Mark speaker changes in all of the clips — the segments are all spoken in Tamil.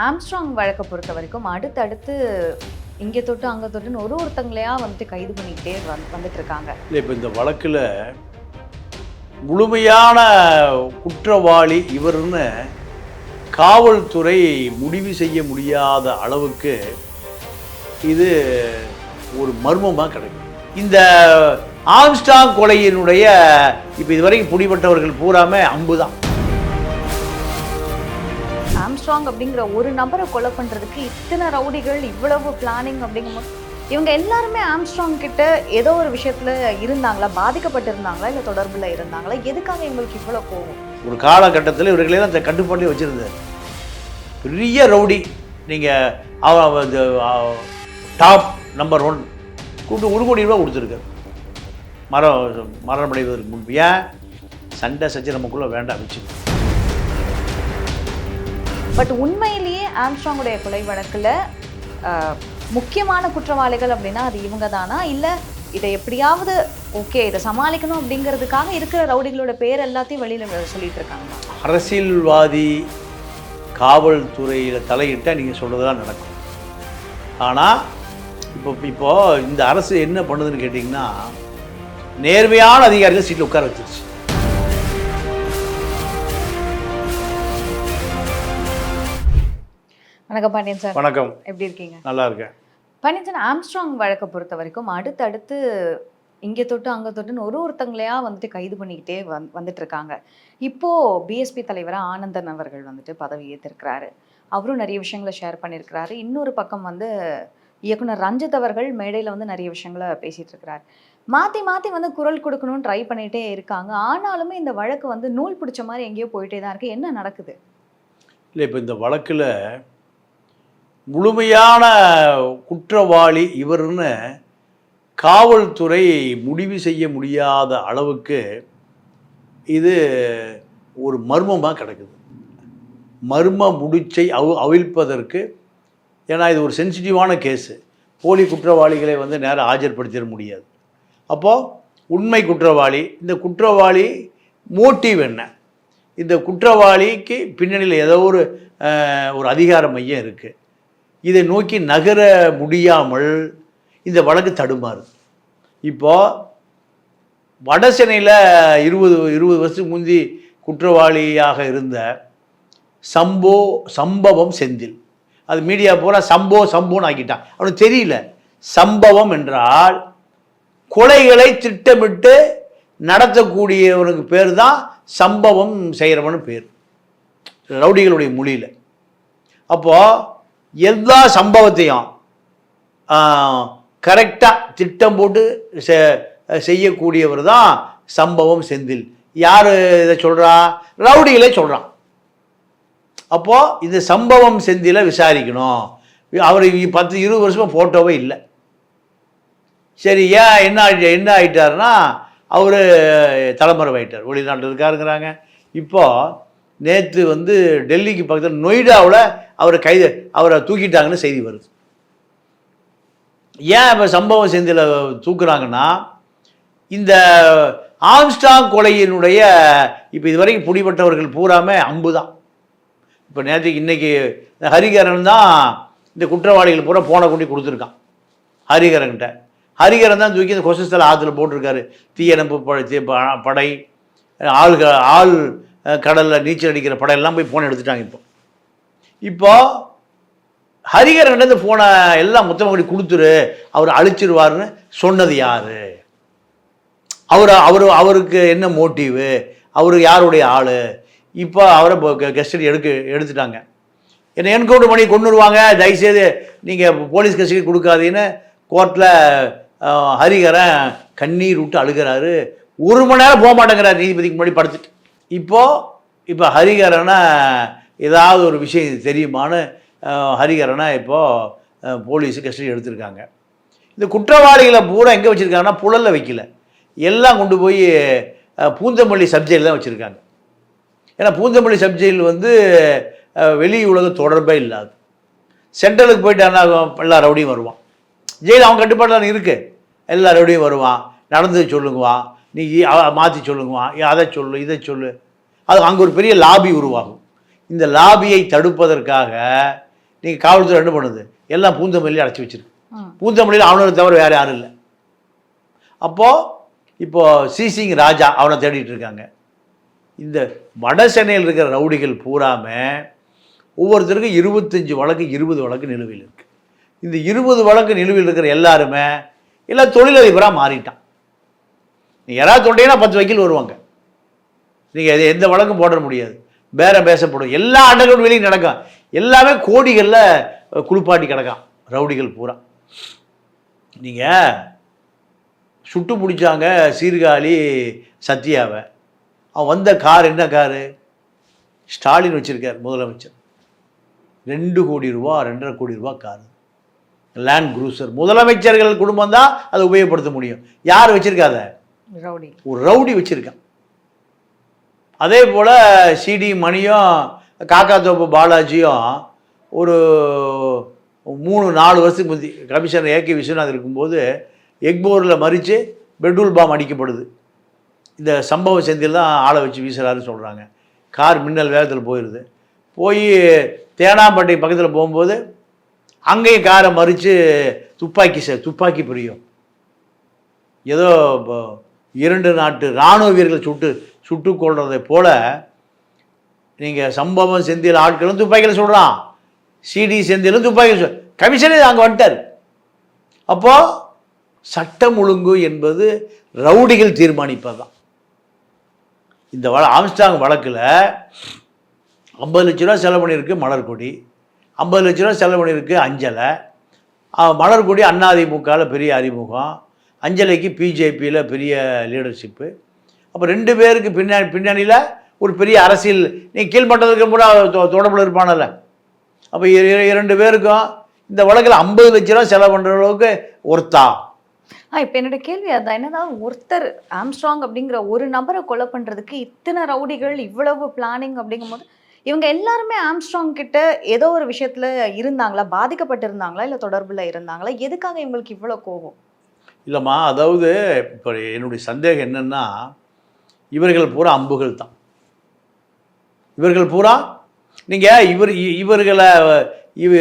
Speaker 1: ஆம்ஸ்ட்ராங் வழக்கை பொறுத்த வரைக்கும் அடுத்தடுத்து இங்கே தொட்டு அங்கே தொட்டுன்னு ஒரு ஒருத்தங்களையா வந்துட்டு கைது பண்ணிக்கிட்டே வந்து வந்துட்டு இருக்காங்க.
Speaker 2: இல்லை இப்போ இந்த வழக்கில் முழுமையான குற்றவாளி இவர்னு காவல்துறை முடிவு செய்ய முடியாத அளவுக்கு இது ஒரு மர்மமாக கிடைக்கும் இந்த ஆம்ஸ்டாங் கொலையினுடைய இப்போ இதுவரைக்கும் பிடிபட்டவர்கள் பூராமே அம்பு தான்
Speaker 1: ஆம்ஸ்ட்ராங் அப்படிங்கிற ஒரு நபரை கொலை பண்ணுறதுக்கு இத்தனை ரவுடிகள் இவ்வளவு பிளானிங் அப்படிங்கும்போது இவங்க எல்லாருமே ஆம்ஸ்ட்ராங் கிட்ட ஏதோ ஒரு விஷயத்துல இருந்தாங்களா? பாதிக்கப்பட்டிருந்தாங்களா? இல்லை தொடர்புல இருந்தாங்களா? எதுக்காக எங்களுக்கு இவ்வளோ கோவம்
Speaker 2: ஒரு காலகட்டத்தில் இவர்களையும் அந்த கட்டுப்பாட்டில் வச்சுருந்தார் பெரிய ரவுடி நீங்கள் டாப் நம்பர் ஒன் கூப்பிட்டு ஒரு கோடி ரூபா கொடுத்துருக்காரு. மரம் மரணமடைவதற்கு முன்பு. ஏன்? சண்டை சச்சை நமக்குள்ளே வேண்டாம் வச்சு
Speaker 1: பட் உண்மையிலேயே ஆம்ஸ்ட்ராங்குடைய கொலை வழக்கில் முக்கியமான குற்றவாளிகள் அப்படின்னா அது இவங்க தானா? இல்லை இதை எப்படியாவது ஓகே இதை சமாளிக்கணும் அப்படிங்கிறதுக்காக இருக்கிற ரவுடிகளோட பேர் எல்லாத்தையும் வெளியில் சொல்லிட்டு இருக்காங்க.
Speaker 2: அரசியல்வாதி காவல்துறையில் தலையிட்டால் நீங்கள் சொல்கிறது தான் நடக்கும். ஆனால் இப்போ இப்போது இந்த அரசு என்ன பண்ணுதுன்னு கேட்டிங்கன்னா நேர்மையான அதிகாரிகள் சீட்டில் உட்கார வச்சிருச்சு.
Speaker 1: வணக்கம் பாண்டியன் சார்.
Speaker 2: வணக்கம்.
Speaker 1: எப்படி இருக்கீங்க?
Speaker 2: நல்லா இருக்கேன்
Speaker 1: பாண்டியன் சார் ஆம்ஸ்ட்ராங் வழக்கை பொறுத்த வரைக்கும் அடுத்தடுத்து இங்கே தொட்டு அங்கே தொட்டுன்னு ஒரு ஒருத்தங்களையா வந்துட்டு கைது பண்ணிக்கிட்டே வந் வந்துட்டு இருக்காங்க இப்போ பிஎஸ்பி தலைவராக ஆனந்தன் அவர்கள் வந்துட்டு பதவி ஏற்றிருக்கிறாரு அவரும் நிறைய விஷயங்களை ஷேர் பண்ணியிருக்கிறாரு. இன்னொரு பக்கம் வந்து இயக்குனர் ரஞ்சித் அவர்கள் மேடையில் வந்து நிறைய விஷயங்களை பேசிட்டு இருக்கிறார் மாற்றி மாற்றி வந்து குரல் கொடுக்கணும்னு ட்ரை பண்ணிகிட்டே இருக்காங்க. ஆனாலுமே இந்த வழக்கு வந்து நூல் பிடிச்ச மாதிரி எங்கேயோ போயிட்டே தான் இருக்கு. என்ன நடக்குது?
Speaker 2: இல்லை இப்போ இந்த வழக்கில் முழுமையான குற்றவாளி இவர்னு காவல்துறை முடிவு செய்ய முடியாத அளவுக்கு இது ஒரு மர்மமாக கிடக்குது. மர்ம முடிச்சை அவ் அவிழ்ப்பதற்கு ஏன்னா இது ஒரு சென்சிட்டிவான கேஸு. போலி குற்றவாளிகளை வந்து நேரம் ஆஜர்படுத்திட முடியாது. அப்போது உண்மை குற்றவாளி இந்த குற்றவாளி மோட்டிவ் என்ன? இந்த குற்றவாளிக்கு பின்னணியில் ஏதோ ஒரு ஒரு அதிகார மையம் இருக்குது இதை நோக்கி நகர முடியாமல் இந்த வழக்கு தடுமாறுது இப்போ வடசென்னையில் இருபது இருபது வருஷத்துக்கு முந்தி குற்றவாளியாக இருந்த சம்போ சம்பவம் செந்தில். அது மீடியா பூரா சம்போ சம்போன்னு ஆக்கிட்டான். அவனுக்கு தெரியல. சம்பவம் என்றால் கொலைகளை திட்டமிட்டு நடத்தக்கூடியவனுக்கு பேர் தான் சம்பவம் செய்கிறவனு பேர். ரவுடிகளுடைய மொழியில். அப்போது எல்லா சம்பவத்தையும் கரெக்டாக திட்டம் போட்டு செ- செய்யக்கூடியவர் தான் சம்பவம் செந்தில். யார் இதை சொல்கிறா ரவுடிகளே சொல்கிறான் அப்போது இந்த சம்பவம் செந்தில விசாரிக்கணும். அவர் பத்து இருபது வருஷமாக ஃபோட்டோவே இல்லை. சரி ஏன் என்ன ஆயிட்டு என்ன ஆகிட்டாருன்னா அவர் தலைமுறை ஆயிட்டார் வெளிநாட்டில் இருக்காருங்கிறாங்க. இப்போ நேற்று வந்து டெல்லிக்கு பக்கத்தில் நொய்டாவில் அவரை கைது அவரை தூக்கிட்டாங்கன்னு செய்தி வருது. ஏன் இப்போ சம்பவம் செந்தில தூக்குறாங்கன்னா இந்த ஆம்ஸ்டாங் கொலையினுடைய இப்போ இதுவரைக்கும் பிடிபட்டவர்கள் பூராமே அம்பு தான் இப்போ நேற்றுக்கு இன்னைக்கு ஹரிகரன் தான் இந்த குற்றவாளிகள் பூரா போனை கொண்டு கொடுத்துருக்கான். ஹரிகரன்கிட்ட. ஹரிகரன் தான் தூக்கி இந்த கொசஸ்தல ஆற்றுல போட்டிருக்காரு. தீயணைப்பு படை தீ- ப- படை ஆள்க ஆள் கடலில் நீச்சல் அடிக்கிற படையெல்லாம் போய் ஃபோன் எடுத்துட்டாங்க இப்போ. இப்போ ஹரிகரன் இந்த ஃபோனை எல்லாம் மொத்தமாக கொடுத்துரு அவர் அழிச்சிருவார்னு சொன்னது யார்? அவர் அவர் அவருக்கு என்ன மோட்டிவு அவர் யாருடைய ஆள்? இப்போ அவரை கஸ்டடி எடுக்க எடுத்துட்டாங்க. என்னை என்கவுண்டர் பண்ணி கொண்டு வருவாங்க தயவுசெய்து நீங்கள் போலீஸ் கஸ்டடி கொடுக்காதீன்னு கோர்ட்டில் ஹரிகரன் கண்ணீர் விட்டு அழுகிறாரு. ஒரு மணி நேரம் போக மாட்டேங்கிறார் நீதிபதிக்கு முன்னாடி படுத்துட்டு. இப்போது இப்போ ஹரிகரனை ஏதாவது ஒரு விஷயம் தெரியுமான்னு ஹரிகரனை இப்போது போலீஸு கஸ்டடி எடுத்திருக்காங்க. இந்த குற்றவாளிகளை பூரா எங்கே வச்சுருக்காங்கன்னா புழலில் வைக்கல. எல்லாம் கொண்டு போய் பூந்தமல்லி சப்ஜெயில் தான் வச்சுருக்காங்க. ஏன்னா பூந்தமல்லி சப்ஜெயில் வந்து வெளி உலக தொடர்பே இல்லாது. சென்ட்ரலுக்கு போயிட்டான்னா எல்லா ரவுடியும் வருவான். ஜெயில் அவன் கட்டுப்பாட்டில் இருக்குது எல்லா ரவுடியும் வருவான். நடந்தது சொல்லுங்குவான். நீ மாற்றி சொல்லுங்குவான். ஏ, அதை சொல்லு இதை சொல்லு. அது அங்கே ஒரு பெரிய லாபி உருவாகும். இந்த லாபியை தடுப்பதற்காக நீங்கள் காவல்துறை என்ன பண்ணுது? எல்லாம் பூந்தமல்லியில் அடைச்சி வச்சிருக்கு. பூந்தமல்லியில் அவனை தவிர வேறு யாரும் இல்லை. அப்போது இப்போ சிசிங் ராஜா அவனை தேடிட்டு இருக்காங்க. இந்த வட சென்னையில் இருக்கிற ரவுடிகள் பூராம ஒவ்வொருத்தருக்கும் இருபத்தஞ்சு வழக்கு இருபது வழக்கு நிலுவையில் இருக்கு. இந்த இருபது வழக்கு நிலுவையில் இருக்கிற எல்லாருமே எல்லாம் தொழிலதிபராக மாறிட்டான். நீ யாராவது தொண்டீங்கன்னா பத்து வக்கீல் வருவாங்க. நீங்கள் எந்த வழக்கும் போட முடியாது. பேரம் பேசப்படும். எல்லா அண்டர்கள் வெளியும் நடக்கும். எல்லாமே கோடிகளில் குளிப்பாட்டி கிடக்கான் ரவுடிகள் பூரா. நீங்கள் சுட்டு பிடிச்சாங்க சீர்காழி சத்யாவை. அவன் வந்த கார் என்ன காரு? ஸ்டாலின் வச்சிருக்கார் முதலமைச்சர். ரெண்டு கோடி ரூபா ரெண்டரை கோடி ரூபா கார். லேண்ட் குரூசர் முதலமைச்சர்கள் குடும்பம் தான் அதை உபயோகப்படுத்த முடியும். யார் வச்சிருக்காத? ஒரு ரவுடி வச்சிருக்கான். அதே போல் சிடி மணியும் காக்கா தோப்பு பாலாஜியும் ஒரு மூணு நாலு வருஷத்துக்கு முந்தி கமிஷனர் ஏகே விஸ்வநாத் இருக்கும்போது எக்போரில் மறித்து பெட்ரோல் பாம் அடிக்கப்படுது. இந்த சம்பவ செந்தில் தான் ஆளை வச்சு வீசுகிறாருன்னு சொல்கிறாங்க கார் மின்னல் வேகத்தில் போயிடுது போய் தேனாம்பட்டை பக்கத்தில் போகும்போது அங்கேயும் காரை மறித்து துப்பாக்கி சார் துப்பாக்கி பிரியும். ஏதோ இரண்டு நாட்டு இராணுவ வீரர்கள் சுட்டு சுட்டு கொள்றதை போல நீங்கள் சம்பவம் செந்தில் ஆட்களும் துப்பாக்கியில் சொல்கிறான் சிடி செந்திலும் துப்பாக்கியில் சொல் கமிஷனே அங்கே வந்துட்டார். அப்போது சட்டம் ஒழுங்கு என்பது ரவுடிகள் தீர்மானிப்பது தான் இந்த வழ ஆம்ஸ்டாங் வழக்கில் ஐம்பது லட்ச ரூபா செலவு பண்ணியிருக்கு மலர்கொடி. ஐம்பது லட்ச ரூபா செலவு பண்ணியிருக்கு அஞ்சலை. மலர்கொடி அண்ணாதிமுகவில் பெரிய அறிமுகம். அஞ்சலைக்கு பிஜேபியில் பெரிய லீடர்ஷிப்பு அப்போ ரெண்டு பேருக்கு பின்னாடி பின்னணியில் ஒரு பெரிய அரசியல். நீ கீழ்மட்டத்துக்கு கூட தொடர்புல இருப்பானல்ல. அப்போ இரண்டு பேருக்கும் இந்த வழக்கில் ஐம்பது லட்ச ரூபா செலவு பண்ணுற அளவுக்கு ஒருத்தா?
Speaker 1: ஆ இப்போ என்னோட கேள்வி அதான் என்னதான் ஒருத்தர் ஆம்ஸ்ட்ராங் அப்படிங்கிற ஒரு நபரை கொலை பண்றதுக்கு இத்தனை ரவுடிகள் இவ்வளவு பிளானிங் அப்படிங்கும்போது இவங்க எல்லாருமே ஆம்ஸ்ட்ராங் கிட்ட ஏதோ ஒரு விஷயத்துல இருந்தாங்களா? பாதிக்கப்பட்டிருந்தாங்களா? இல்ல தொடர்புல இருந்தாங்களா? எதுக்காக இவங்களுக்கு இவ்வளவு கோபம்?
Speaker 2: இல்லைம்மா அதாவது இப்போ என்னுடைய சந்தேகம் என்னென்னா இவர்கள் பூரா அம்புகள் தான் இவர்கள் பூரா நீங்கள் இவர் இ- இவர்களை இவ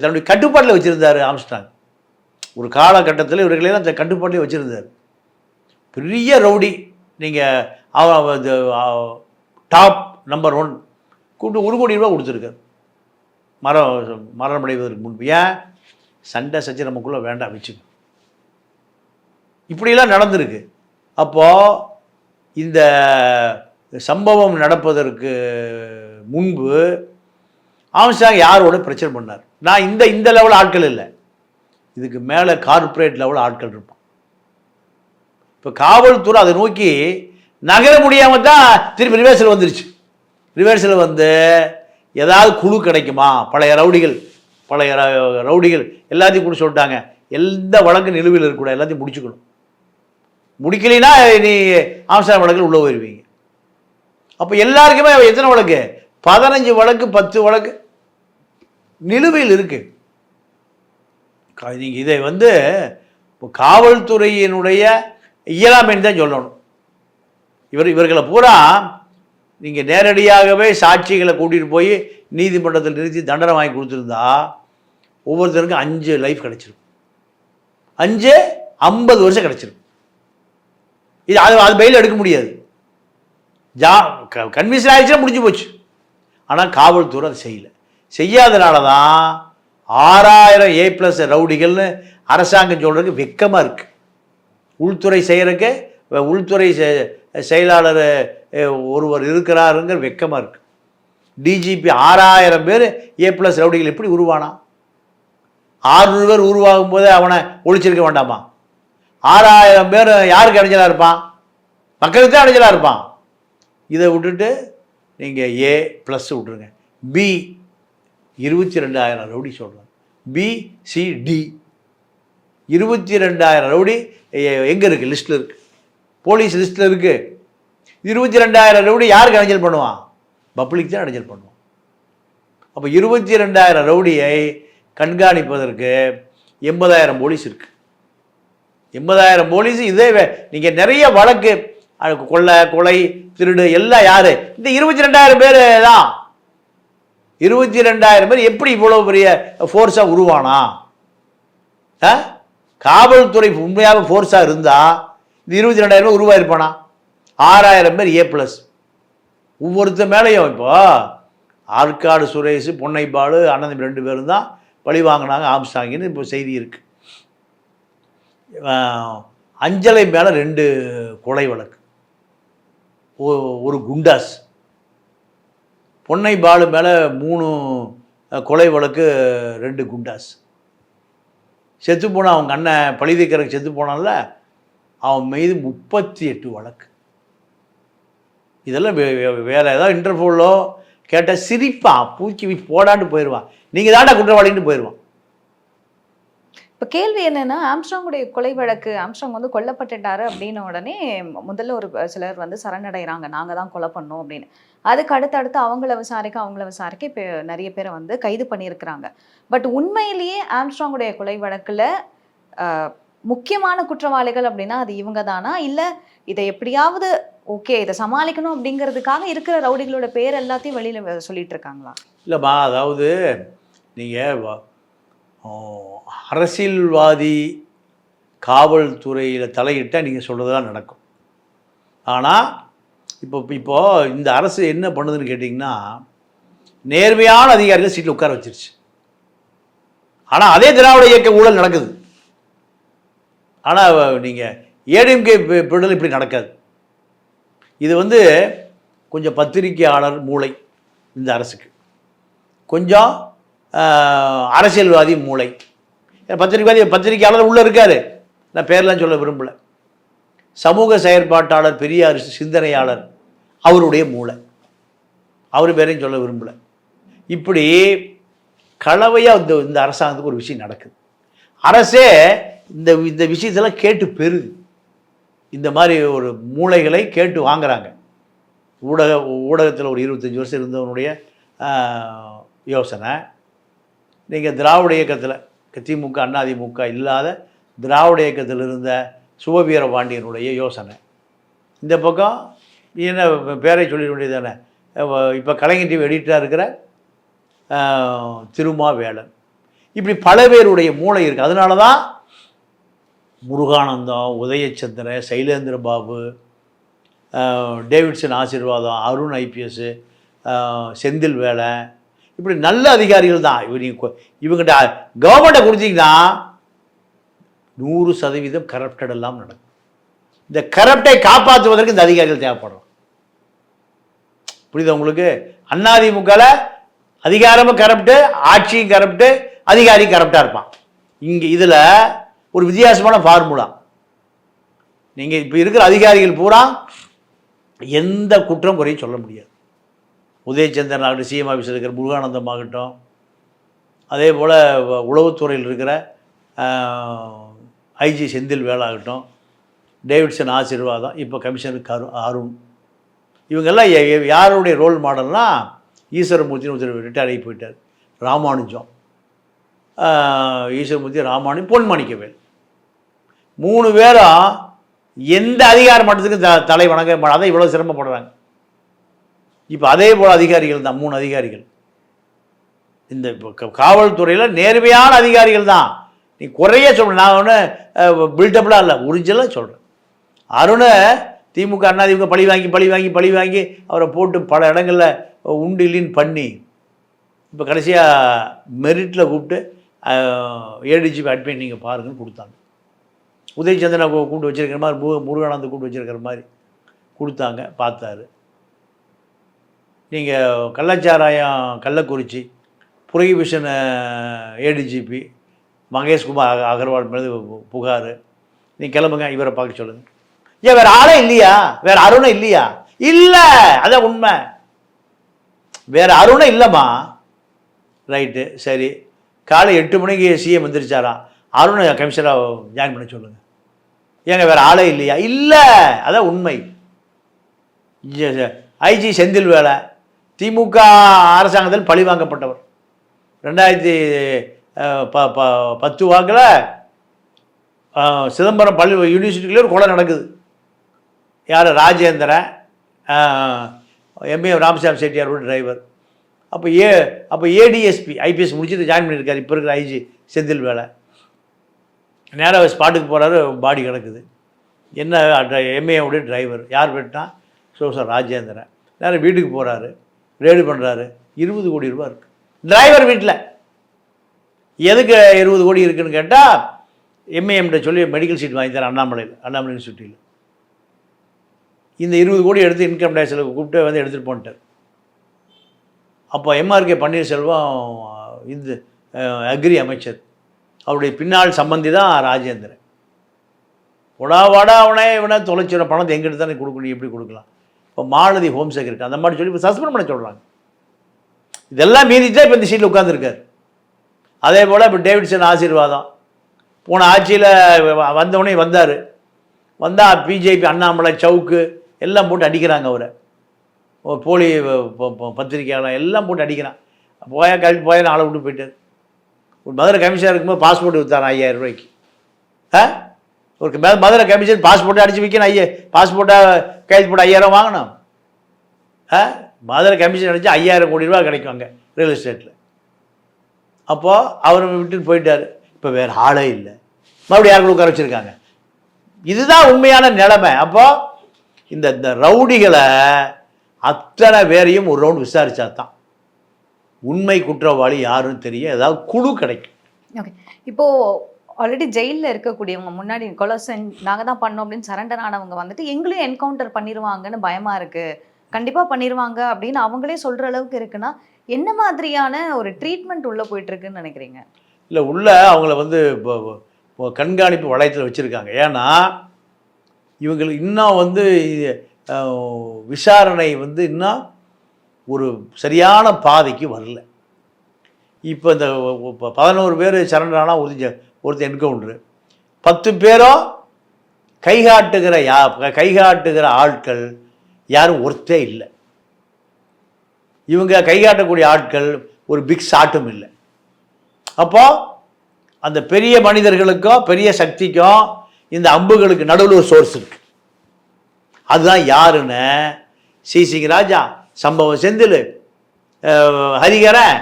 Speaker 2: தன்னுடைய கட்டுப்பாட்டில் வச்சுருந்தார் ஆம்ஸ்டாங் ஒரு காலகட்டத்தில் இவர்களையெல்லாம் தன் கட்டுப்பாட்டில் வச்சுருந்தார். பெரிய ரவுடி நீங்கள் அவன் டாப் நம்பர் ஒன் கூப்பிட்டு ஒரு கோடி ரூபா கொடுத்துருக்கார். மரம் மரணமடைவதற்கு முன்பு. ஏன்? சண்டை சச்சை நமக்குள்ளே வேண்டாம் வச்சுக்கோ. இப்படியெல்லாம் நடந்திருக்கு. அப்போது இந்த சம்பவம் நடப்பதற்கு முன்பு ஆம்ஸ்டாங் யாரோட பிரச்சனை பண்ணார்? நான் இந்த இந்த லெவல் ஆட்கள் இல்லை. இதுக்கு மேலே கார்ப்பரேட் லெவல் ஆட்கள் இருப்பான் இப்போ காவல்துறை அதை நோக்கி நகர முடியாமல் தான் திருப்பி ரிவர்ஸில் வந்துருச்சு. ரிவர்ஸில் வந்து ஏதாவது குழு கிடைக்குமா? பழைய ரவுடிகள் பழைய ர- ரவுடிகள் எல்லாத்தையும் கூட சொல்லிட்டாங்க. எந்த வழக்கு நிலுவையில் இருக்கக்கூடாது எல்லாத்தையும் முடிச்சுக்கணும் முடிக்கலைன்னா நீ ஆம்ஸ்டாங் வழக்கில் உள்ளே போயிருவீங்க. அப்போ எல்லாருக்குமே எத்தனை வழக்கு? பதினஞ்சு வழக்கு பத்து வழக்கு. நிலுவையில் இருக்குது நீங்கள் இதை வந்து இப்போ காவல்துறையினுடைய இயலாமைன்னு தான் சொல்லணும். இவர் இவர்களை பூரா நீங்கள் நேரடியாகவே சாட்சிகளை கூட்டிகிட்டு போய் நீதிமன்றத்தில் நிறுத்தி தண்டனை வாங்கி கொடுத்துருந்தா ஒவ்வொருத்தருக்கும் அஞ்சு லைஃப் கிடச்சிருக்கும் அஞ்சு ஐம்பது வருஷம் கிடச்சிருக்கும் இது அது அது பெயில் எடுக்க முடியாது. ஜா கன்வின்ஸ் ஆகிடுச்சுன்னா முடிஞ்சு போச்சு. ஆனால் காவல்துறை அதை செய்யலை. செய்யாதனால தான் ஆறாயிரம் ஏ ப்ளஸ் ரவுடிகள்னு அரசாங்கம் சொல்கிறதுக்கு வெக்கமாக இருக்குது உள்துறை செய்கிறக்கு உள்துறை செயலாளர் ஒருவர் இருக்கிறாருங்கிற வெக்கமாக இருக்குது டிஜிபி ஆறாயிரம் பேர் ஏ ப்ளஸ் ரவுடிகள் எப்படி உருவானா? ஆறுநூறு பேர் உருவாகும் போதே அவனை ஒழிச்சிருக்க வேண்டாமா? ஆறாயிரம் பேர் யாருக்கு அடைஞ்சலாக இருப்பான்? மக்களுக்கு தான் அடைஞ்சலாக இருப்பான். இதை விட்டுட்டு நீங்கள் ஏ ப்ளஸ் விட்ருங்க பி இருபத்தி ரெண்டாயிரம் ரவுடி சொல்கிறேன் பி சி டி இருபத்தி ரெண்டாயிரம் ரவுடி எங்கே இருக்குது லிஸ்ட்டில் இருக்குது போலீஸ் லிஸ்ட்டில் இருக்குது இருபத்தி ரெண்டாயிரம் ரவுடி யாருக்கு அடைஞ்சல் பண்ணுவான்? பப்ளிக் தான் அடைஞ்சல் பண்ணுவான். அப்போ இருபத்தி ரெண்டாயிரம் ரவுடியை கண்காணிப்பதற்கு எண்பதாயிரம் போலீஸ் இருக்குது எண்பதாயிரம் போலீஸ் இதே நீங்கள் நிறைய வழக்கு அது கொள்ளை கொலை திருடு எல்லாம் யார்? இந்த இருபத்தி ரெண்டாயிரம் பேர் தான். இருபத்தி ரெண்டாயிரம் பேர் எப்படி இவ்வளோ பெரிய ஃபோர்ஸாக உருவானா? ஆ? காவல்துறை உண்மையாக ஃபோர்ஸாக இருந்தால் இந்த இருபத்தி ரெண்டாயிரம் பேர் உருவாயிருப்பானா? ஆறாயிரம் பேர் ஏ ப்ளஸ் ஒவ்வொருத்த மேலேயும் இப்போ ஆற்காடு சுரேஷ் பொன்னைப்பாடு அண்ணன் ரெண்டு பேரும் தான் பழி வாங்கினாங்க ஆம்ஸ்டாங்கின்னு இப்போ செய்தி இருக்குது அஞ்சலை மேலே ரெண்டு கொலை வழக்கு. ஒரு குண்டாஸ். பொன்னை பாலு மேலே மூணு கொலை வழக்கு ரெண்டு குண்டாஸ். செத்து போன அவங்க அண்ணன் பழிதீக்கிறக்கு செத்து போனான்ல அவன் மீது முப்பத்தி எட்டு வழக்கு. இதெல்லாம் வே- வேற ஏதாவது இன்டர்ஃபோலோ கேட்டால் சிரிப்பான் பூச்சி போடான்னு போயிடுவான் நீங்கள் தாண்டா குற்றவாளின்னு போயிடுவான்
Speaker 1: இப்போ கேள்வி என்னென்னா ஆம்ஸ்ட்ராங்குடைய கொலை வழக்கு ஆம்ஸ்ட்ராங் வந்து கொல்லப்பட்டுட்டாரு அப்படின்ன உடனே முதல்ல ஒரு சிலர் வந்து சரணடைகிறாங்க நாங்க தான் கொலை பண்ணோம் அப்படின்னு. அதுக்கு அடுத்தடுத்து அவங்கள விசாரிக்க அவங்கள விசாரிக்க இப்போ நிறைய பேரை வந்து கைது பண்ணியிருக்கிறாங்க. பட் உண்மையிலேயே ஆம்ஸ்ட்ராங்குடைய கொலை வழக்கில் முக்கியமான குற்றவாளிகள் அப்படின்னா அது இவங்க தானா? இல்லை இதை எப்படியாவது ஓகே இதை சமாளிக்கணும் அப்படிங்கிறதுக்காக இருக்கிற ரவுடிகளோட பேர் எல்லாத்தையும் வெளியில சொல்லிட்டு இருக்காங்களா?
Speaker 2: இல்லைம்மா அதாவது நீங்கள் அரசியல்வாதி காவல்துறையில் தலையிட்டால் நீங்கள் சொல்கிறதெல்லாம் நடக்கும். ஆனால் இப்போ இப்போது இந்த அரசு என்ன பண்ணுதுன்னு கேட்டிங்கன்னா நேர்மையான அதிகாரிகள் சீட்டில் உட்கார வச்சிருச்சு. ஆனால் அதே திராவிட இயக்க ஊழல் நடக்குது. ஆனால் நீங்கள் ஏடிஎம்கே பிடல் இப்படி நடக்காது. இது வந்து கொஞ்சம் பத்திரிகையாளர் மூளை இந்த அரசுக்கு. கொஞ்சம் அரசியல்வாதி மூளை. பத்திரிகைவாதி பத்திரிகையாளர் உள்ளே இருக்கார். நான் பேர்லாம் சொல்ல விரும்பல. சமூக செயற்பாட்டாளர் பெரியார் சிந்தனையாளர் அவருடைய மூளை. அவர் பேரையும் சொல்ல விரும்பல. இப்படி கலவையாக இந்த இந்த அரசாங்கத்துக்கு ஒரு விஷயம் நடக்குது. அரசே இந்த இந்த விஷயத்தெல்லாம் கேட்டு பெறுது. இந்த மாதிரி ஒரு மூளைகளை கேட்டு வாங்குறாங்க. ஊடக ஊடகத்தில் ஒரு இருபத்தஞ்சி வருஷம் இருந்தவனுடைய யோசனை நீங்கள் திராவிட இயக்கத்தில் திமுக அதிமுக இல்லாத திராவிட இயக்கத்தில் இருந்த சுபவீர பாண்டியனுடைய யோசனை. இந்த பக்கம் என்ன பேரை சொல்லிட வேண்டியதானே இப்போ கலைஞர் டிவி எடிட்டராக இருக்கிற திருமாவேலன். இப்படி பல பேருடைய மூளை இருக்குது அதனால தான் முருகானந்தம் உதயச்சந்திரன் சைலேந்திர பாபு டேவிட்சன் ஆசீர்வாதம் அருண் ஐபிஎஸ்ஸு செந்தில் வேலை இப்படி நல்ல அதிகாரிகள் தான். இவங்க இவங்கிட்ட கவர்மெண்ட்டை கொடுத்தீங்கன்னா நூறு சதவீதம் கரப்டட் எல்லாம் நடக்கும். இந்த கரப்டை காப்பாற்றுவதற்கு இந்த அதிகாரிகள் தேவைப்படும் புரியுதா உங்களுக்கு? அதிமுகவில் அதிகாரமும் கரப்டு ஆட்சியும் கரப்டு அதிகாரி கரப்டாக இருப்பான். இங்கே இதில் ஒரு வித்தியாசமான ஃபார்முலா நீங்கள் இப்போ இருக்கிற அதிகாரிகள் பூரா எந்த குற்றம் குறையும் சொல்ல முடியாது. உதயச்சந்திரன் ஆகட்டும் சிஎம் ஆஃபீஸில் இருக்கிற முருகானந்தம் ஆகட்டும் அதே போல் உளவுத்துறையில் இருக்கிற ஐஜி செந்தில் வேலாகட்டும் டேவிட்சன் ஆசீர்வாதம் இப்போ கமிஷனர் கரு அருண். இவங்கெல்லாம் எ- யாருடைய ரோல் மாடல்னால் ஈஸ்வரமூர்த்தின்னு ஒருத்தர் ரிட்டையர் ஆகி போயிட்டார் ராமானுஜம். ஈஸ்வரமூர்த்தி ராமானு பொன்மாணிக்கவேல் மூணு பேரும் எந்த அதிகார மட்டத்துக்கும் த தலை வணங்க அதை இவ்வளோ சிரமப்படுறாங்க. இப்போ அதே போல் அதிகாரிகள் தான் மூணு அதிகாரிகள். இந்த இப்போ க- காவல்துறையில் நேர்மையான அதிகாரிகள் தான். நீ குறைய சொல்ல நான் ஒன்று பில்டப்லாம் இல்லை ஒரிஜினலாக சொல்கிறேன் அருணை திமுக அண்ணா திமுக பழி வாங்கி பழி வாங்கி பழி வாங்கி அவரை போட்டு பல இடங்களில் உண்டு இல்லைன்னு பண்ணி இப்போ கடைசியாக மெரிட்டில் கூப்பிட்டு ஏடிஜிபி அட்மிட் நீங்கள் பாருங்கன்னு கொடுத்தாங்க. உதயச்சந்திரனை கூப்பிட்டு வச்சிருக்கிற மாதிரி முருகானந்த் கூப்பிட்டு வச்சிருக்கிற மாதிரி கொடுத்தாங்க பார்த்தாரு. நீங்கள் கள்ளச்சாராயம் கள்ளக்குறிச்சி புரகிபிஷன் ஏடிஜிபி மகேஷ்குமார் அகர்வால் மீது புகார். நீ கிளம்புங்க இவரை பார்க்க சொல்லுங்க. ஏன் வேறு ஆளே இல்லையா? வேறு அருணை இல்லையா? இல்லை அதான் உண்மை. வேறு அருணை இல்லைம்மா. ரைட்டு சரி. காலை எட்டு மணிக்கு சிஎம் வந்துருச்சாராம் அருணை கமிஷனராக ஜாயின் பண்ண சொல்லுங்கள் ஏங்க வேறு ஆளே இல்லையா? இல்லை அதான் உண்மை. ஐஜி செந்தில் வேலை. திமுக அரசாங்கத்தில் பழி வாங்கப்பட்டவர். ரெண்டாயிரத்தி ப ப பத்து வாக்கில் சிதம்பரம் பள்ளி யூனிவர்சிட்டிக்குள்ளே ஒரு கொலை நடக்குது. யார்? ராஜேந்திரன் எம்ஏ ராமசாமி செட்டியாரோட டிரைவர் அப்போ ஏ அப்போ ஏடிஎஸ்பி ஐபிஎஸ் முடிச்சுட்டு ஜாயின் பண்ணியிருக்காரு இப்போ இருக்கிற ஐஜி செந்தில் வேலை. நேராக ஸ்பாட்டுக்கு போகிறாரு பாடி கிடக்குது. என்ன எம்ஏவுடைய டிரைவர் யார் வெட்டினா சோசர் ராஜேந்திரன் நேராக வீட்டுக்கு போகிறாரு ரேடு பண்ணுறாரு இருபது கோடி ரூபா இருக்குது டிரைவர் வீட்டில் எதுக்கு இருபது கோடி இருக்குன்னு கேட்டால் எம்ஏஎம்கிட்ட சொல்லி மெடிக்கல் சீட் வாங்கி தரேன் அண்ணாமலையில் அண்ணாமலை யூனிவர்சிட்டியில் இந்த இருபது கோடி எடுத்து இன்கம் டேக்ஸில் கூப்பிட்டு வந்து எடுத்துகிட்டு போன்ட்டார். அப்போ எம்ஆர்கே பன்னீர்செல்வம் இந்த அக்ரி அமைச்சர். அவருடைய பின்னால் சம்பந்தி தான் ராஜேந்திரன். உடா வாடா அவனே இவனை தொலைச்சிடும் பணத்தை எங்கிட்ட தானே கொடுக்கணும் எப்படி கொடுக்கலாம். இப்போ மாலதி ஹோம் செக்ரட்டரி அந்த மாதிரி சொல்லி இப்போ சஸ்பெண்ட் பண்ண சொல்கிறாங்க இதெல்லாம் மீறிச்சா இப்போ இந்த சீட்டில் உட்காந்துருக்காரு அதே போல் இப்போ டேவிட்சன் ஆசீர்வாதம். போன ஆட்சியில் வந்தவொடனே வந்தார். வந்தால் பிஜேபி அண்ணாமலை சவுக்கு எல்லாம் போட்டு அடிக்கிறாங்க அவரை. போலி பத்திரிக்கையாளர் எல்லாம் போட்டு அடிக்கிறான். போயா கல்வி போயா ஆளை விட்டு போயிட்டார். ஒரு மதுரை கமிஷனர் இருக்கும்போது பாஸ்போர்ட் விற்றாரான் ஐயாயிரம் ரூபாய்க்கு. ஆ? ஒரு மதுரை கமிஷன் பாஸ்போர்ட்டை அடித்து விற்கணும் ஐயா. பாஸ்போர்ட்டை கைது போட்டு ஐயாயிரம் வாங்கணும். ஆ? மதுரை கமிஷன் அடித்து ஐயாயிரம் கோடி ரூபா கிடைக்கும் அங்கே ரியல் எஸ்டேட்டில் அப்போது அவர் விட்டுட்டு போயிட்டார். இப்போ வேறு ஆளே இல்லை. மறுபடியும் யாருக்கு உட்கார வச்சுருக்காங்க இதுதான் உண்மையான நிலைமை. அப்போது இந்த இந்த ரவுடிகளை அத்தனை பேரையும் ஒரு ரவுண்ட் விசாரிச்சா தான் உண்மை குற்றவாளி யாருன்னு தெரிய ஏதாவது குழு கிடைக்கும்.
Speaker 1: ஓகே இப்போது ஆல்ரெடி ஜெயிலில் இருக்கக்கூடியவங்க முன்னாடி கொலை செஞ்சு நாங்கள் தான் பண்ணோம் அப்படின்னு சரண்டர் ஆனவங்க வந்துட்டு எங்களையும் என்கவுண்டர் பண்ணிடுவாங்கன்னு பயமா இருக்கு. கண்டிப்பாக பண்ணிடுவாங்க அப்படின்னு அவங்களே சொல்கிற அளவுக்கு இருக்குன்னா என்ன மாதிரியான ஒரு ட்ரீட்மெண்ட் உள்ளே போயிட்டுருக்குன்னு நினைக்கிறீங்க?
Speaker 2: இல்லை உள்ளே அவங்கள வந்து இப்போ கண்காணிப்பு வளையத்தில் வச்சுருக்காங்க. ஏன்னா இவங்களுக்கு இன்னும் வந்து விசாரணை வந்து இன்னும் ஒரு சரியான பாதைக்கு வரல. இப்போ இந்த பதினோரு பேர் சரண்டரானா உதிஞ்ச ஒருத்தர் என்கவுண்டரு பத்து பேரும் கைகாட்டுகிற யா கைகாட்டுகிற ஆட்கள் யாரும் ஒருத்தே இல்லை. இவங்க கைகாட்டக்கூடிய ஆட்கள் ஒரு பிக் ஷாட்டும் இல்லை. அப்போ அந்த பெரிய மனிதர்களுக்கும் பெரிய சக்திக்கும் இந்த அம்புகளுக்கு நடுவில் ஒரு சோர்ஸ் இருக்கு. அதுதான் யாருன்னு? சிசிங்க ராஜா சம்பவம் செந்தில் அஹ், ஹரிகரன்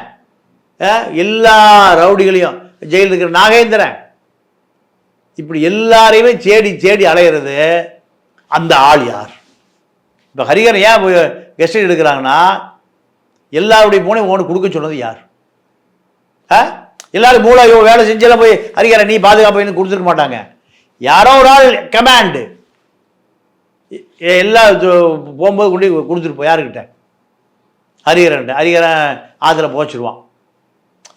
Speaker 2: எல்லா ரவுடிகளையும் ஜெயிலில் இருக்கிற நாகேந்திரன். இப்படி எல்லாரையுமே தேடி தேடி அலையிறது அந்த ஆள் யார்? இப்போ ஹரிகரன் ஏன் கெஸ்ட் எடுக்கிறாங்கன்னா எல்லாருடைய மூணையும் ஓன்னு கொடுக்க சொன்னது யார்? ஆ? எல்லாரும் மூளை ஐயோ வேலை செஞ்செல்லாம் போய் ஹரிகரன் நீ பாதுகாப்பு கொடுத்துருக்க மாட்டாங்க. யாரோ ஒரு ஆள் கமாண்டு எல்லாம் போகும்போது கொண்டு கொடுத்துட்டு போ யாருக்கிட்ட? ஹரிகரன் ஹரிகரன் ஆற்றுல போச்சிருவான்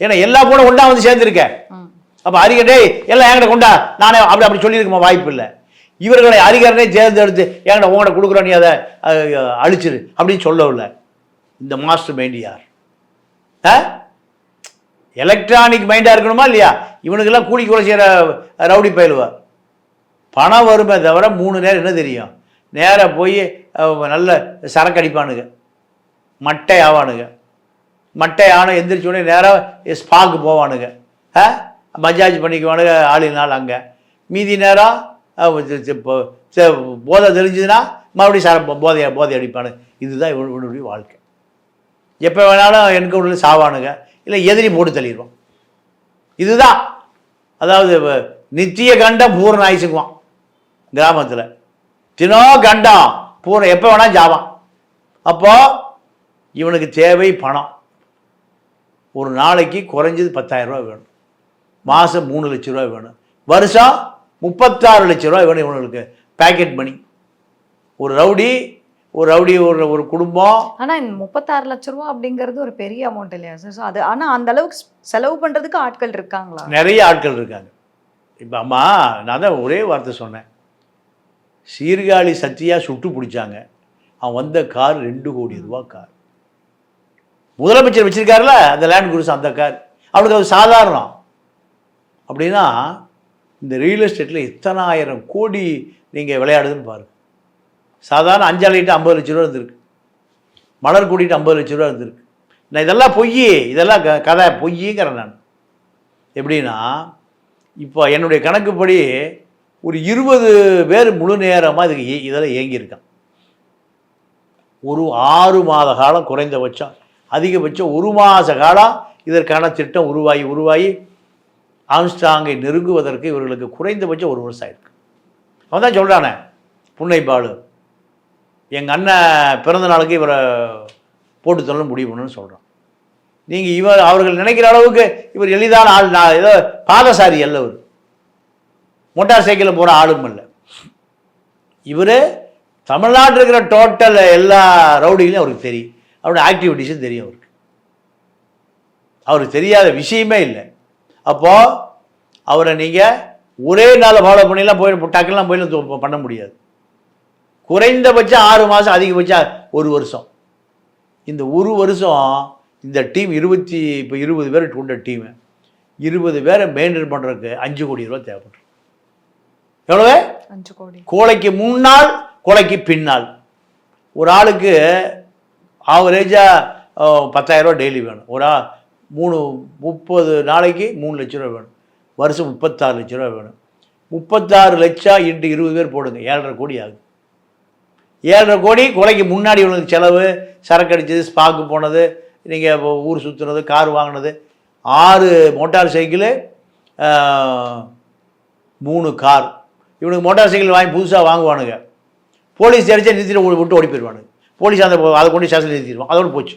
Speaker 2: ஏன்னா எல்லா போனும் ஒன்றா வந்து சேர்ந்துருக்க.
Speaker 1: ம்.
Speaker 2: அப்போ டேய் எல்லாம் என்கிட்ட கொண்டா. நானே அப்படி அப்படி சொல்லியிருக்குமா வாய்ப்பு இல்லை. இவர்களை ஹரிகரனே தேர்ந்தெடுத்து என்கிட்ட உங்கள்கிட்ட கொடுக்குறோம் நீ அதை அழிச்சிரு. அப்படின்னு சொல்லவில்லை இந்த மாஸ்டர் மைண்ட் யார்? எலக்ட்ரானிக் மைண்டாக இருக்கணுமா இல்லையா? இவனுக்கெல்லாம் கூலி கூட செய்கிற ரவுடி பயிலுவா. பணம் வருமே தவிர மூணு நேரம் என்ன தெரியும்? நேராக போய் நல்ல சரக்கு அடிப்பானுங்க. மட்டை ஆவானுங்க. மட்டை யானை எந்திரிச்ச உடனே நேராக ஸ்பாக்கு போவானுங்க. ஆ? மஜாஜ் பண்ணிக்குவானுங்க ஆளினால் அங்கே. மீதி நேரம் போதை தெரிஞ்சுதுன்னா மறுபடியும் சார போதை போதை அடிப்பானுங்க. இதுதான் இவனுடைய வாழ்க்கை. எப்போ வேணாலும் என்கவுண்டரில் சாவானுங்க. இல்லை எதிரி போட்டு தள்ளிடுவான் இதுதான். அதாவது நித்திய கண்டம் பூர்ண ஆயுசுக்குவான் கிராமத்தில். தினோ கண்டம் பூரணம் எப்போ வேணால் ஜாவான். அப்போது இவனுக்கு தேவை பணம். ஒரு நாளைக்கு குறைஞ்சது பத்தாயிரம் ரூபாய் வேணும். மாதம் மூணு லட்ச ரூபாய் வேணும். வருஷம் முப்பத்தாறு லட்ச ரூபாய் வேணும் இவனுக்கு பேக்கெட் மணி ஒரு ரவுடி ஒரு ரவுடி ஒரு ஒரு குடும்பம்.
Speaker 1: ஆனா இந்த முப்பத்தாறு லட்ச ரூபா அப்படிங்கிறது ஒரு பெரிய அமௌண்ட் இல்லையா சார் ஸோ அது ஆனா அந்த அளவுக்கு செலவு பண்றதுக்கு ஆட்கள் இருக்காங்களா?
Speaker 2: நிறைய ஆட்கள் இருக்காங்க. இப்போ அம்மா நான் தான் ஒரே வார்த்தை சொன்னேன். சீர்காழி சத்தியா சுட்டு பிடிச்சாங்க. அவன் வந்த கார் ரெண்டு கோடி ரூபா கார். முதலமைச்சர் வச்சிருக்காருல அந்த லேண்ட் குரூஸ் அந்த கார் அவனுக்கு அது சாதாரணம். அப்படின்னா இந்த ரியல் எஸ்டேட்டில் எத்தனாயிரம் கோடி நீங்கள் விளையாடுதுன்னு பாருங்கள் சாதாரண அஞ்சாலிட்டு ஐம்பது லட்ச ரூபா இருந்திருக்கு. மலர் கூட்டிட்டு ஐம்பது லட்ச ரூபா இருந்திருக்கு. நான் இதெல்லாம் பொய் இதெல்லாம் க- கதை பொய்யுங்கிறேன் நான். எப்படின்னா இப்போ என்னுடைய கணக்குப்படி ஒரு இருபது பேர் முழு நேரமாக இதுக்கு இ- இதில் இயங்கியிருக்கான். ஒரு ஆறு மாத காலம் குறைந்தபட்சம். அதிகபட்சம் ஒரு மாத காலம் இதற்கான திட்டம் உருவாகி உருவாகி ஆம்ஸ்டாங்கை நெருங்குவதற்கு இவர்களுக்கு குறைந்தபட்சம் ஒரு வருஷம் ஆயிருக்கு. அவன் தான் சொல்கிறானே புன்னை எங்கள் அண்ணன் பிறந்த நாளுக்கு இவரை போட்டு தள்ள முடிவு பண்ணணும்னு சொல்கிறான் நீங்கள் இவர் அவர்கள் நினைக்கிற அளவுக்கு இவர் எளிதான ஆள் நான் ஏதோ பாதசாரி அல்ல அவர் மோட்டார் சைக்கிளில் போகிற ஆளும் இல்லை இவர் தமிழ்நாட்டில் இருக்கிற டோட்டல் எல்லா ரவுடிகளையும் அவருக்கு தெரியும். அவருடைய ஆக்டிவிட்டீஸும் தெரியும் அவருக்கு. அவருக்கு தெரியாத விஷயமே இல்லை. அப்போது அவரை நீங்கள் ஒரே நாள் ஃபாலோ பண்ணிலாம் போய் டக்குலாம் போய் பண்ண முடியாது. குறைந்தபட்சம் ஆறு மாதம் அதிகபட்சம் ஒரு வருஷம். இந்த ஒரு வருஷம் இந்த டீம் இருபத்தி இப்போ இருபது பேர் கொண்ட டீமு இருபது பேரை மெயின்டைன் பண்ணுறதுக்கு அஞ்சு கோடி ரூபா தேவைப்படும். எவ்வளவு?
Speaker 1: அஞ்சு கோடி.
Speaker 2: கோழைக்கு முன்னால் கொலைக்கு பின்னால். ஒரு ஆளுக்கு ஆவரேஜாக பத்தாயிரரூவா டெய்லி வேணும். ஒரு ஆ மூணு முப்பது நாளைக்கு மூணு லட்ச ரூபா வேணும். வருஷம் முப்பத்தாறு லட்ச ரூபா வேணும். முப்பத்தாறு லட்சம் இன்ட்டு இருபது பேர் போடுங்க. ஏழரை கோடி ஆகும் ஏழரை கோடி கொலைக்கு முன்னாடி இவனுக்கு செலவு சரக்கு அடிச்சது ஸ்பாக்கு போனது நீங்கள் ஊர் சுற்றுனது கார் வாங்கினது ஆறு மோட்டார் சைக்கிளு மூணு கார். இவனுக்கு மோட்டார் சைக்கிள் வாங்கி புதுசாக வாங்குவானுங்க. போலீஸ் அடிச்சா நிறுத்திட்டு விட்டு ஓடி போயிடுவானுங்க போலீஸ் அந்த அதை கொண்டு ஸ்டேஷன் நிறுத்திடுவான் அதோடு போச்சு.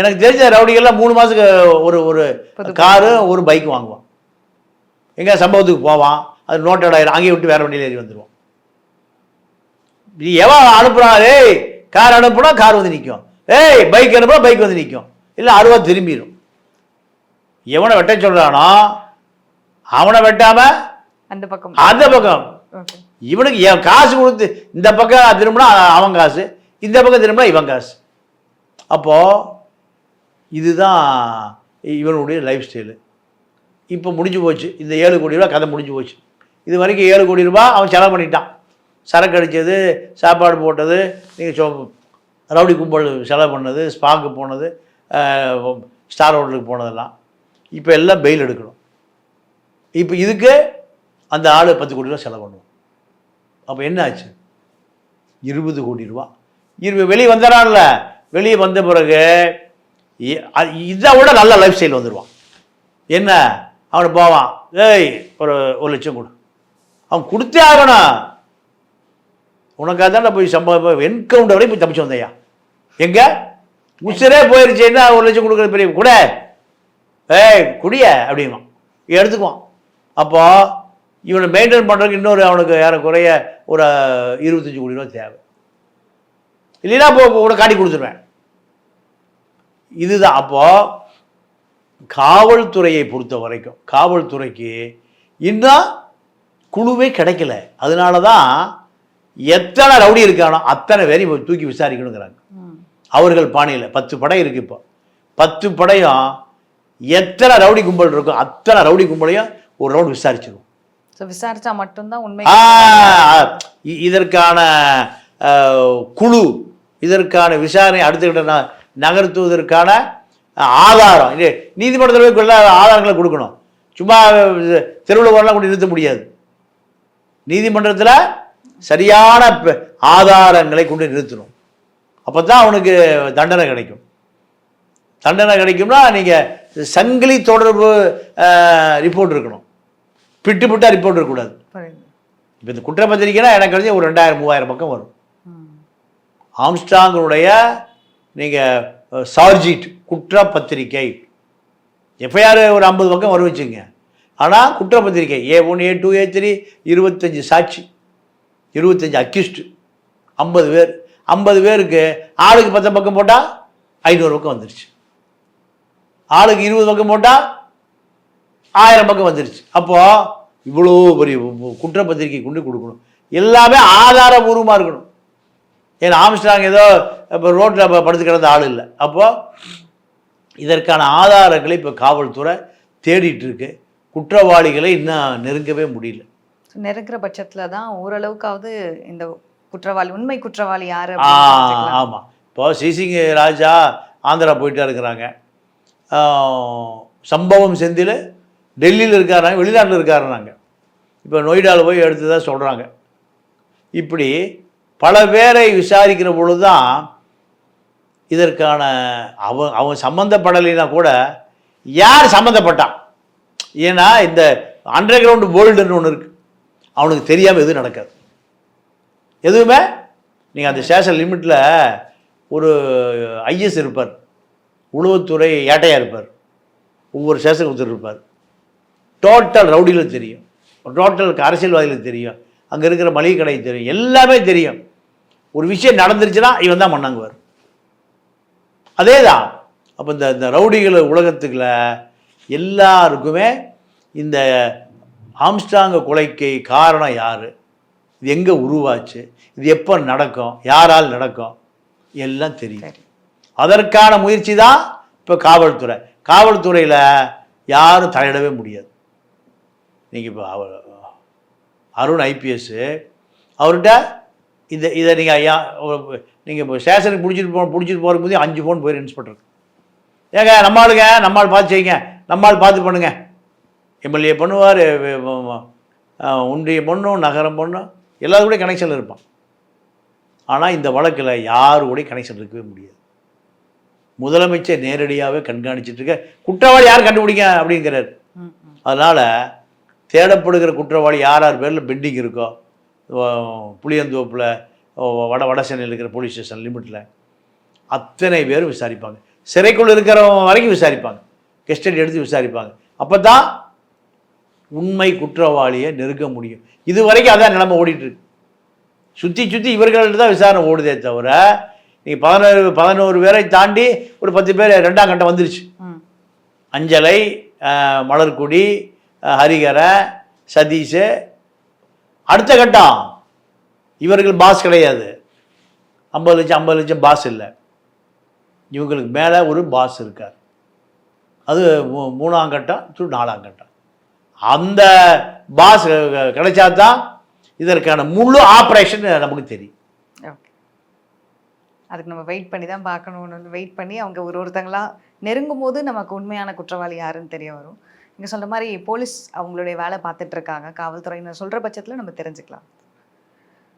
Speaker 2: எனக்கு தெரிஞ்ச ரவுடிகள்லாம் மூணு மாதத்துக்கு ஒரு ஒரு காரு ஒரு பைக் வாங்குவான். எங்கே சம்பவத்துக்கு போவான். அது நோட்டோட ஆயிரும் அங்கேயே விட்டு வேற வண்டியில் ஏறி வந்துடுவான் எவன் அனுப்புறான்? ஏய் கார் அனுப்புனா கார் வந்து நிற்கும் ஏய் பைக் அனுப்புனா பைக் வந்து நிற்கும் இல்லை அருவா திரும்பிடும் எவனை வெட்ட சொல்கிறானோ அவனை வெட்டாம
Speaker 1: அந்த பக்கம்.
Speaker 2: அந்த பக்கம். இவனுக்கு என் காசு கொடுத்து இந்த பக்கம் திரும்பினா அவன் காசு இந்த பக்கம் திரும்பினா இவன் காசு. அப்போது இதுதான் இவனுடைய லைஃப் ஸ்டைலு இப்போ முடிஞ்சு போச்சு. இந்த ஏழு கோடி ரூபா கதை முடிஞ்சு போச்சு. இது வரைக்கும் ஏழு கோடி ரூபா அவன் செலவு பண்ணிட்டான். சரக்கு அடித்தது சாப்பாடு போட்டது நீங்கள் சொ ரவுடி கும்பல் செலவு பண்ணது ஸ்பாக்கு போனது ஸ்டார் ஹோட்டலுக்கு போனதெல்லாம். இப்போ எல்லாம் பெயில் எடுக்கணும். இப்போ இதுக்கு அந்த ஆள் பத்து கோடி ரூபா செலவு பண்ணுவோம் அப்போ என்ன ஆச்சு? இருபது கோடி ரூபா. இருபது வெளியே வந்துடுறான்ல வெளியே வந்த பிறகு இதை விட நல்ல லைஃப் ஸ்டைல் வந்துடுவான் என்ன? அவனை போவான். ஏய் ஒரு ஒரு லட்சம் கொடு. அவன் கொடுத்தே ஆகணும். உனக்காக தான் போய் சம்பவம் என்கவுண்டர் வரையும் போய் தப்பிச்சு வந்தையா? எங்கே? உசிரே போயிருச்சேன்னா ஒரு லட்சம் கொடுக்குறது பெரிய கூட. ஏய் குடிய அப்படின்வான் எடுத்துக்குவான். அப்போது இவனை மெயின்டைன் பண்ணுறதுக்கு இன்னொரு அவனுக்கு ஏறக்குறைய ஒரு இருபத்தஞ்சி கோடி ரூபா தேவை. இல்லைன்னா இப்போ கூட காட்டி கொடுத்துருவேன். இதுதான். அப்போது காவல்துறையை பொறுத்த வரைக்கும் காவல்துறைக்கு இன்னும் குழுவே கிடைக்கல. அதனால தான் எத்தனை ரவுடி இருக்கானோ அத்தனை பேரையும் இப்ப தூக்கி விசாரிக்கணுங்கிறாங்க. அவர்கள் பாணியில் பத்து படை இருக்கு இப்போ. பத்து படையும் எத்தனை ரவுடி கும்பல் இருக்கோ அத்தனை ரவுடி கும்பலையும் ஒரு ரவுண்ட் விசாரிச்சிருவோம்.
Speaker 1: ஸோ விசாரிச்சா மட்டும்தான் உண்மை
Speaker 2: இதற்கான குழு இதற்கான விசாரணை அடுத்த கட்ட ந- நகர்த்துவதற்கான ஆதாரம் நீதிமன்றத்தில் போய் கொள்ள ஆதாரங்களை கொடுக்கணும். சும்மா தெருவில் வரலாம் கொண்டு நிறுத்த முடியாது. நீதிமன்றத்தில் சரியான ஆதாரங்களை கொண்டு நிறுத்தணும். அப்போ தான் அவனுக்கு தண்டனை கிடைக்கும். தண்டனை கிடைக்கும்னா நீங்கள் சங்கிலி தொடர்பு ரிப்போர்ட் இருக்கணும். பிட்டு பிட்டா ரிப்போர்ட் இருக்கக்கூடாது இப்போ இந்த குற்றப்பத்திரிக்கைனா எனக்கு தெரிஞ்சு ஒரு ரெண்டாயிரம் மூவாயிரம் பக்கம் வரும். ஆம்ஸ்டாங்கனுடைய நீங்கள் சார்ஜிட் குற்றப்பத்திரிக்கை எஃப்ஐஆர் ஒரு ஐம்பது பக்கம் வரும் வச்சுங்க ஆனால் குற்றப்பத்திரிக்கை A one A two A three இருபத்தஞ்சி சாட்சி இருபத்தஞ்சி அக்யூஸ்டு ஐம்பது பேர். ஐம்பது பேருக்கு ஆளுக்கு பத்து பக்கம் போட்டால் ஐநூறு பக்கம் வந்துருச்சு. ஆளுக்கு இருபது பக்கம் போட்டால் ஆயிரம் பக்கம் வந்துருச்சு. அப்போது இவ்வளோ பெரிய குற்றப்பத்திரிக்கை கொண்டு கொடுக்கணும். எல்லாமே ஆதாரபூர்வமாக இருக்கணும். ஏன்னா ஆம்ஸ்டாங் ஏதோ இப்போ ரோட்டில் படுத்து கிடந்த ஆள் இல்லை. அப்போது இதற்கான ஆதாரங்களை இப்போ காவல்துறை தேடிட்டு இருக்கு. குற்றவாளிகளை இன்னும் நெருங்கவே முடியல.
Speaker 1: நெருங்குற பட்சத்துல தான் ஓரளவுக்காவது இந்த குற்றவாளி உண்மை குற்றவாளி யாரு.
Speaker 2: ஆமாம் இப்போ சிசிங்க ராஜா ஆந்திரா போயிட்டா இருக்கிறாங்க. சம்பவம் செந்தில் டெல்லியில் இருக்காராங்க வெளிநாட்டில் இருக்காருனாங்க. இப்போ நொய்டாவில் போய் எடுத்ததா சொல்கிறாங்க இப்படி பல பேரை விசாரிக்கிற பொழுது தான் இதற்கான அவன் அவன் சம்மந்தப்படலைன்னா கூட யார் சம்மந்தப்பட்டான் ஏன்னா இந்த அண்டர் கிரவுண்டு வேர்ல்டுன்னு ஒன்று இருக்குது அவனுக்கு தெரியாமல் எதுவும் நடக்காது. எதுவுமே? நீங்கள் அந்த ஸ்டேஷன் லிமிட்டில் ஒரு ஐஎஸ் இருப்பார். உளவுத்துறை ஏட்டையாக இருப்பார். ஒவ்வொரு ஸ்டேஷனுக்கு கொடுத்துட்டு இருப்பார். டோட்டல் ரவுடிகளுக்கு தெரியும். டோட்டல் அரசியல்வாதிகளுக்கு தெரியும். அங்கே இருக்கிற மளிகை கடை தெரியும். எல்லாமே தெரியும். ஒரு விஷயம் நடந்துருச்சுன்னா இவன் தான் மண்ணாங்குவார். அதே தான் அப்போ இந்த இந்த ரவுடிகள் உலகத்துக்குள்ள எல்லாருக்குமே இந்த ஆம்ஸ்டாங்க கொலைக்கு காரணம் யார்? இது எங்கே உருவாச்சு? இது எப்போ நடக்கும்? யாரால் நடக்கும்? எல்லாம் தெரியும். அதற்கான முயற்சி தான் இப்போ காவல்துறை. காவல்துறையில் யாரும் தலையிடவே முடியாது. நீங்கள் இப்போ அவர் அருண் ஐபிஎஸ்ஸு அவர்கிட்ட இந்த இதை நீங்கள் ஐயா நீங்கள் இப்போ ஸ்டேஷனுக்கு பிடிச்சிட்டு போ பிடிச்சிட்டு போகிறதுக்கு போது அஞ்சு ஃபோன் போயிரு இன்ஸ்பெக்டர் ஏங்க நம்ம ஆளுங்க நம்ம ஆள் பார்த்து செய்யுங்க. நம்ம ஆள் பார்த்து பண்ணுங்க. எம்எல்ஏ பண்ணுவார் ஒன்றிய பொண்ணும் நகரம் பொண்ணும் எல்லாரும் கூட கனெக்ஷனில் இருப்பான். ஆனால் இந்த வழக்கில் யாரு கூட கனெக்ஷன் இருக்கவே முடியாது. முதலமைச்சர் நேரடியாகவே கண்காணிச்சிட்டு இருக்க குற்றவாளி யார் கண்டுபிடிங்க அப்படிங்கிறார். அதனால் தேடப்படுகிற குற்றவாளி யார் யார் பேரில் பெண்டிங் இருக்கோ புளியந்தோப்பில் வட வட சென்னையில் இருக்கிற போலீஸ் ஸ்டேஷன் லிமிட்டில் அத்தனை பேரும் விசாரிப்பாங்க. சிறைக்குள்ள இருக்கிறவங்க வரைக்கும் விசாரிப்பாங்க. கெஸ்டடி எடுத்து விசாரிப்பாங்க. அப்போ தான் உண்மை குற்றவாளியை நெருங்க முடியும். இது வரைக்கும் அதான் நிலைமை ஓடிட்டு இருக்கு. சுற்றி சுற்றி இவர்கள்ட்ட தான் விசாரணை ஓடுதே தவிர நீங்கள் பதினோரு பதினோரு பேரை தாண்டி ஒரு பத்து பேர் ரெண்டாம் கட்டம் வந்துருச்சு. அஞ்சலை மலர்கொடி ஹரிகரை சதீஷ். அடுத்த கட்டம். இவர்கள் பாஸ் கிடையாது. ஐம்பது லட்சம் ஐம்பது லட்சம் பாஸ் இல்லை. இவங்களுக்கு மேலே ஒரு பாஸ் இருக்கார். அது மூ- மூணாம் கட்டம் டு நாலாம் கட்டம். அந்த பாஸ் கிடைச்சா தான் இதற்கான முழு ஆப்ரேஷன் நமக்கு தெரியும்.
Speaker 1: ஓகே அதுக்கு நம்ம வெயிட் பண்ணி தான் பார்க்கணும். வெயிட் பண்ணி அவங்க ஒரு ஒருத்தங்களாக நெருங்கும் போது நமக்கு உண்மையான குற்றவாளி யாருன்னு தெரிய வரும். நீங்க சொல்ற மாதிரி போலீஸ் அவங்களுடைய வேலை பார்த்துட்டு இருக்காங்க. காவல்துறையினர் சொல்ற பட்சத்துல நம்ம தெரிஞ்சுக்கலாம்.